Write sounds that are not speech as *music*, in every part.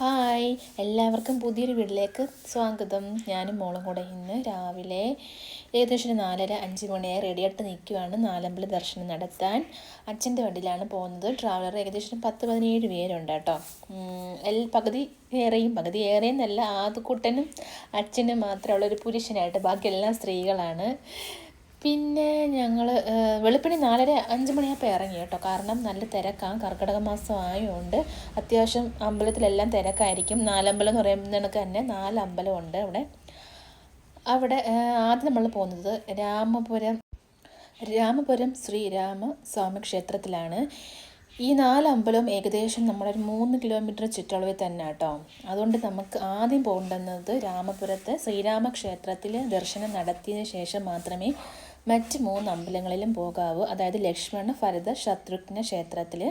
Hi. എല്ലാവർക്കും പുതിയൊരു വീട്ടിലേക്ക് സ്വാഗതം. ഞാനും മോളും കൂടെ ഇന്ന് രാവിലെ ഏകദേശം ഒരു നാലര അഞ്ച് മണിയായി റെഡിയായിട്ട് നിൽക്കുവാണ്. നാലമ്പല ദർശനം നടത്താൻ അച്ഛന്റെ വണ്ടിയിലാണ് പോകുന്നത്. ട്രാവലർ ഏകദേശം പത്ത് പതിനേഴ് പേരുണ്ട് കേട്ടോ. എൽ പകുതി ഏറെയും പകുതി ഏറെയെന്നല്ല ആദ്യക്കുട്ടനും അച്ഛനും മാത്രമുള്ളൊരു പുരുഷനായിട്ട് ബാക്കിയെല്ലാം സ്ത്രീകളാണ്. പിന്നെ ഞങ്ങൾ വെളുപ്പിന് നാലര അഞ്ച് മണിയായപ്പോൾ ഇറങ്ങി കേട്ടോ. കാരണം നല്ല തിരക്കാണ് കർക്കിടക മാസം ആയതുകൊണ്ട് അത്യാവശ്യം അമ്പലത്തിലെല്ലാം തിരക്കായിരിക്കും. നാലമ്പലം എന്ന് പറയുന്ന കണക്ക് തന്നെ നാലമ്പലം ഉണ്ട് അവിടെ. അവിടെ ആദ്യം നമ്മൾ പോകുന്നത് രാമപുരം രാമപുരം ശ്രീരാമ സ്വാമി ക്ഷേത്രത്തിലാണ്. ഈ നാല് അമ്പലവും ഏകദേശം നമ്മുടെ ഒരു മൂന്ന് കിലോമീറ്റർ ചുറ്റളവിൽ തന്നെ കേട്ടോ. അതുകൊണ്ട് നമുക്ക് ആദ്യം പോകേണ്ടുന്നത് രാമപുരത്തെ ശ്രീരാമ ക്ഷേത്രത്തിൽ ദർശനം നടത്തിയതിന് ശേഷം മാത്രമേ മറ്റ് മൂന്ന് അമ്പലങ്ങളിലും പോകാവൂ. അതായത് ലക്ഷ്മണ ഭരത ശത്രുഘ്ന ക്ഷേത്രത്തിൽ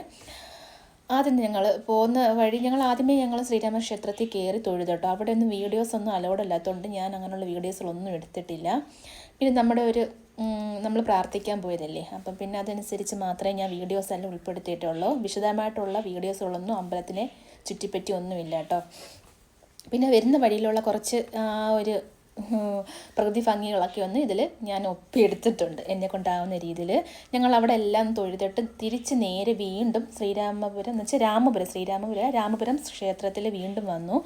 ആദ്യം ഞങ്ങൾ പോകുന്ന വഴി ഞങ്ങൾ ആദ്യമേ ഞങ്ങൾ ശ്രീരാമ ക്ഷേത്രത്തിൽ കയറി തൊഴുത് കേട്ടോ അവിടെ ഒന്നും വീഡിയോസ് ഒന്നും അലൗഡ് അല്ലാത്തതുകൊണ്ട് ഞാൻ അങ്ങനെയുള്ള വീഡിയോസുകളൊന്നും എടുത്തിട്ടില്ല. പിന്നെ നമ്മുടെ ഒരു നമ്മൾ പ്രാർത്ഥിക്കാൻ പോയതല്ലേ. അപ്പം പിന്നെ അതനുസരിച്ച് മാത്രമേ ഞാൻ വീഡിയോസ് എല്ലാം ഉൾപ്പെടുത്തിയിട്ടുള്ളൂ. വിശദമായിട്ടുള്ള വീഡിയോസുകളൊന്നും അമ്പലത്തിനെ ചുറ്റിപ്പറ്റി ഒന്നുമില്ല കേട്ടോ. പിന്നെ വരുന്ന വഴിയിലുള്ള കുറച്ച് ഒരു പ്രകൃതി ഭംഗികളൊക്കെ ഒന്ന് ഇതിൽ ഞാൻ ഒപ്പിയെടുത്തിട്ടുണ്ട്. എന്നെ കൊണ്ടാവുന്ന രീതിയിൽ ഞങ്ങൾ അവിടെ എല്ലാം തൊഴുതിട്ട് തിരിച്ച് നേരെ വീണ്ടും ശ്രീരാമപുരം എന്ന് വെച്ചാൽ രാമപുരം ശ്രീരാമപുരം രാമപുരം ക്ഷേത്രത്തിൽ വീണ്ടും വന്നു.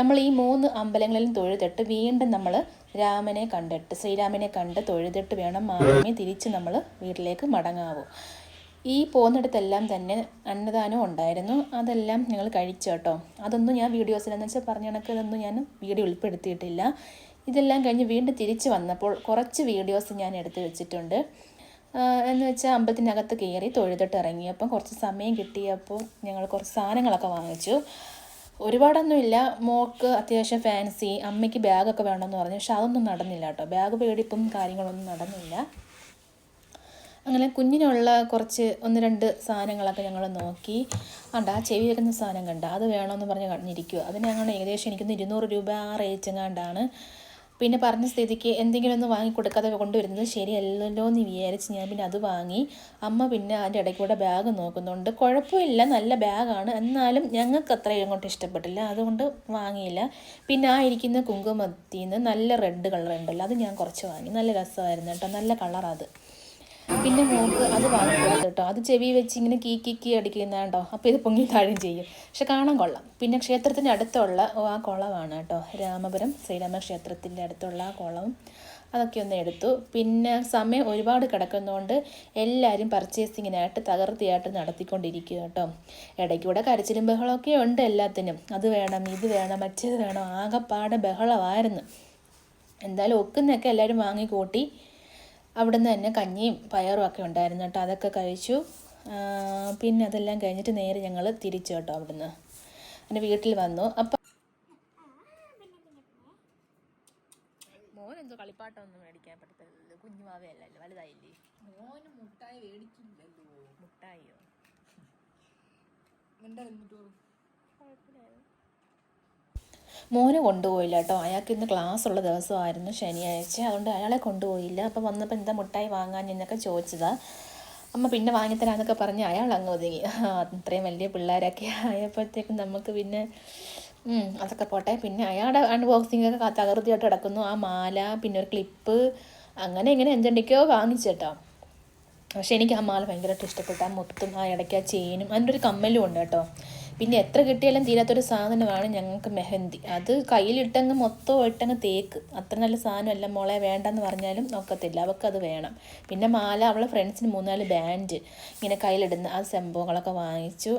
നമ്മൾ ഈ മൂന്ന് അമ്പലങ്ങളിലും തൊഴുതിട്ട് വീണ്ടും നമ്മൾ രാമനെ കണ്ടിട്ട് ശ്രീരാമനെ കണ്ട് തൊഴുതിട്ട് വേണം മാത്രമേ തിരിച്ച് നമ്മൾ വീട്ടിലേക്ക് മടങ്ങാവൂ. ഈ പോകുന്നിടത്തെല്ലാം തന്നെ അന്നദാനം ഉണ്ടായിരുന്നു. അതെല്ലാം ഞങ്ങൾ കഴിച്ചു കേട്ടോ. അതൊന്നും ഞാൻ വീഡിയോസിലെന്ന് വെച്ചാൽ പറഞ്ഞ കണക്ക് ഇതൊന്നും ഞാൻ വീഡിയോ ഉൾപ്പെടുത്തിയിട്ടില്ല. ഇതെല്ലാം കഴിഞ്ഞ് വീണ്ടും തിരിച്ചു വന്നപ്പോൾ കുറച്ച് വീഡിയോസ് ഞാൻ എടുത്തു വെച്ചിട്ടുണ്ട്. എന്ന് വെച്ചാൽ അമ്പലത്തിനകത്ത് കയറി തൊഴുതിട്ട് ഇറങ്ങിയപ്പം കുറച്ച് സമയം കിട്ടിയപ്പോൾ ഞങ്ങൾ കുറച്ച് സാധനങ്ങളൊക്കെ വാങ്ങിച്ചു. ഒരുപാടൊന്നുമില്ല. മോക്ക് അത്യാവശ്യം ഫാൻസി അമ്മയ്ക്ക് ബാഗൊക്കെ വേണമെന്ന് പറഞ്ഞു. പക്ഷെ അതൊന്നും നടന്നില്ല കേട്ടോ. ബാഗ് പേടിപ്പും കാര്യങ്ങളൊന്നും നടന്നില്ല. അങ്ങനെ കുഞ്ഞിനുള്ള കുറച്ച് ഒന്ന് രണ്ട് സാധനങ്ങളൊക്കെ ഞങ്ങൾ നോക്കി. കണ്ട ആ ചെവി വരുന്ന സാധനം കണ്ട. അത് വേണമെന്ന് പറഞ്ഞ് കണ്ടിരിക്കുക അതിന് ഞങ്ങൾ ഏകദേശം എനിക്കൊന്ന് ഇരുന്നൂറ് രൂപ ആ റേറ്റ് എങ്ങാണ്ടാണ്. പിന്നെ പറഞ്ഞ സ്ഥിതിക്ക് എന്തെങ്കിലും ഒന്ന് വാങ്ങി കൊടുക്കാതെ കൊണ്ടുവരുന്നത് ശരിയല്ലല്ലോ എന്ന് വിചാരിച്ച് ഞാൻ പിന്നെ അത് വാങ്ങി. അമ്മ പിന്നെ അതിന്റെ ഇടയ്ക്ക് കൂടെ ബാഗ് നോക്കുന്നുണ്ട്. കുഴപ്പമില്ല നല്ല ബാഗാണ് എന്നാലും ഞങ്ങൾക്ക് അത്രയും അങ്ങോട്ട് ഇഷ്ടപ്പെട്ടില്ല. അതുകൊണ്ട് വാങ്ങിയില്ല. പിന്നെ ആ ഇരിക്കുന്ന കുങ്കുമത്തിൽ നിന്ന് നല്ല റെഡ് കളർ ഉണ്ടല്ലോ. അത് ഞാൻ കുറച്ച് വാങ്ങി. നല്ല രസമായിരുന്നു കേട്ടോ. നല്ല കളർ അത്. പിന്നെ മോൾക്ക് അത് വാങ്ങിക്കൊടുത്തു കേട്ടോ. അത് ചെവി വെച്ച് ഇങ്ങനെ കീ കീ കീ അടിക്കുന്ന കേട്ടോ അപ്പോൾ ഇത് പൊങ്ങി താഴും ചെയ്യും. പക്ഷെ കാണാൻ കൊള്ളാം. പിന്നെ ക്ഷേത്രത്തിന്റെ അടുത്തുള്ള ആ കുളമാണ് കേട്ടോ. രാമപുരം ശ്രീരാമ ക്ഷേത്രത്തിന്റെ അടുത്തുള്ള ആ കുളവും അതൊക്കെ ഒന്ന് എടുത്തു. പിന്നെ സമയം ഒരുപാട് കിടക്കുന്നതുകൊണ്ട് എല്ലാവരും പർച്ചേസിങ്ങിനായിട്ട് തകർത്തിയായിട്ട് നടത്തിക്കൊണ്ടിരിക്കുക കേട്ടോ. ഇടയ്ക്കൂടെ കരച്ചിലും ബഹളമൊക്കെ ഉണ്ട് എല്ലാത്തിനും. അത് വേണം ഇത് വേണം മറ്റേത് വേണം. ആകെപ്പാടെ ബഹളമായിരുന്നു. എന്തായാലും ഒക്കുന്നൊക്കെ എല്ലാവരും വാങ്ങി കൂട്ടി അവിടുന്ന് തന്നെ കഞ്ഞിയും പയറും ഒക്കെ ഉണ്ടായിരുന്നു കേട്ടോ. അതൊക്കെ കഴിച്ചു. പിന്നെ അതെല്ലാം കഴിഞ്ഞിട്ട് നേരെ ഞങ്ങൾ തിരിച്ചു കേട്ടോ അവിടുന്ന്. എന്റെ വീട്ടിൽ വന്നു. അപ്പം മോനെന്തോ എന്തോ കളിപ്പാട്ടമൊന്നും മേടിക്കാൻ പറ്റത്തില്ലല്ലോ. കുഞ്ഞുമാവയല്ലല്ലോ വലുതായില്ലേ? മോന് മുട്ടായി മേടിക്കില്ലല്ലോ. മുട്ടായിയോ? എന്താ എന്നിട്ടോ മോനെ കൊണ്ടുപോയില്ല കേട്ടോ. അയാൾക്ക് ഇന്ന് ക്ലാസ് ഉള്ള ദിവസമായിരുന്നു ശനിയാഴ്ച. അതുകൊണ്ട് അയാളെ കൊണ്ടുപോയില്ല. അപ്പോൾ വന്നപ്പോൾ എന്താ മുട്ടായി വാങ്ങാൻ എന്നൊക്കെ ചോദിച്ചതാ. അമ്മ പിന്നെ വാങ്ങിത്തരാന്നൊക്കെ പറഞ്ഞ് അയാൾ അങ്ങ് ഒതുങ്ങി. അത്രയും വലിയ പിള്ളേരൊക്കെ ആയപ്പോഴത്തേക്കും നമുക്ക് പിന്നെ അതൊക്കെ പോട്ടെ. പിന്നെ അയാളുടെ അൺബോക്സിംഗ് ഒക്കെ തകർത്തിയായിട്ട് കിടക്കുന്നു. ആ മാല പിന്നെ ഒരു ക്ലിപ്പ് അങ്ങനെ ഇങ്ങനെ എന്തുണ്ടെങ്കിയോ വാങ്ങിച്ചേട്ടോ പക്ഷെ എനിക്ക് ആ മാല ഭയങ്കരമായിട്ട് ഇഷ്ടപ്പെട്ടു. ആ മുത്തും ആ ഇടയ്ക്ക് ആ ചെയിനും അതിന്റെ ഒരു കമ്മലും ഉണ്ട് കേട്ടോ. പിന്നെ എത്ര കിട്ടിയാലും തീരാത്തൊരു സാധനമാണ് ഞങ്ങൾക്ക് മെഹന്തി. അത് കയ്യിലിട്ടങ്ങ് മൊത്തം ഇട്ടങ്ങ് തേക്ക്. അത്ര നല്ല സാധനമല്ല മോളെ വേണ്ടെന്ന് പറഞ്ഞാലും നോക്കത്തില്ല അവൾക്ക് അത് വേണം. പിന്നെ മാല അവളെ ഫ്രണ്ട്സിന് മൂന്നാൽ ബാൻഡ് ഇങ്ങനെ കയ്യിലിടുന്ന ആ സംഭവങ്ങളൊക്കെ വാങ്ങിച്ചു.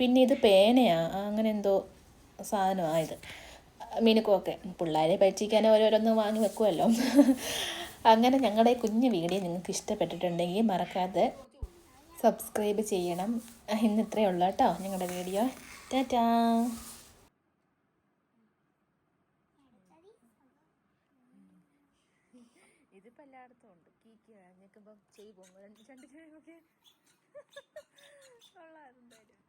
പിന്നെ ഇത് പേനയാണ് അങ്ങനെ എന്തോ സാധനമായത് മിനുക്കുമൊക്കെ. പിള്ളേരെ പറ്റിക്കാൻ ഓരോരോന്ന് വാങ്ങി വെക്കുമല്ലോ. അങ്ങനെ ഞങ്ങളുടെ കുഞ്ഞു വീഡിയോ നിങ്ങൾക്ക് ഇഷ്ടപ്പെട്ടിട്ടുണ്ടെങ്കിൽ മറക്കാതെ സബ്സ്ക്രൈബ് ചെയ്യണം. ഇന്ന് ഇത്രയേ ഉള്ളൂ കേട്ടോ ഞങ്ങളുടെ വീഡിയോ. ടാറ്റാ. ഇതിപ്പോൾ എല്ലായിടത്തും ഉണ്ട്. കീക്ക് നിൽക്കുമ്പോൾ ചെയ്യും. രണ്ട് രണ്ട് *laughs* എന്തായാലും.